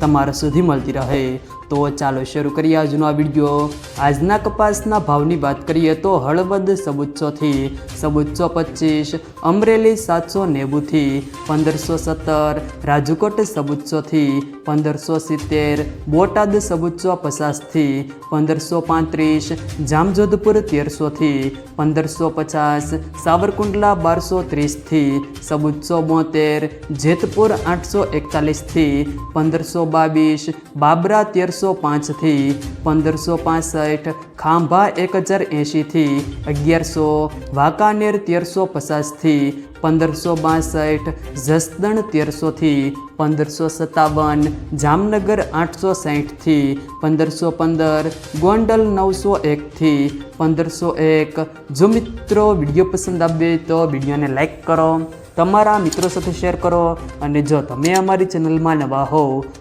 તમારા સુધી મળતી રહે. તો ચાલો શરૂ કરીએ આજનો આ વીડિયો. આજના કપાસના ભાવની વાત કરીએ તો હળવદ સબુચ્ચોથી સબુચ્ચો પચીસ અમરેલી સાતસો નેવુંથી, પંદરસો સત્તર, રાજકોટ સબુચ્ચોથી પંદરસો સિત્તેર, બોટાદ સબુચ્ચો પચાસથી, પંદરસો પાંત્રીસ, જામજોધપુર તેરસોથી, પંદરસો પચાસ, સાવરકુંડલા બારસો ત્રીસથી સબુચ્ચો બોતેર, જેતપુર આઠસો એકતાલીસથી, પંદરસો બાવીસ, બાબરા તેરસો પાંચથી, પંદરસો પાસઠ, ખાંભા એક હજાર એંશીથી, અગિયારસો, વાંકાનેર તેરસો પચાસથી, પંદરસો બાસઠ, જસદણ તેરસોથી, પંદરસો સત્તાવન, જામનગર આઠસો સાહીઠથી, પંદરસો પંદર, ગોંડલ નવસો એકથી, પંદરસો એક. જો મિત્રો વીડિયો પસંદ આવે તો વિડીયોને લાઈક કરો, તમારા મિત્રો સાથે શેર કરો અને જો તમે અમારી ચેનલમાં નવા હોવ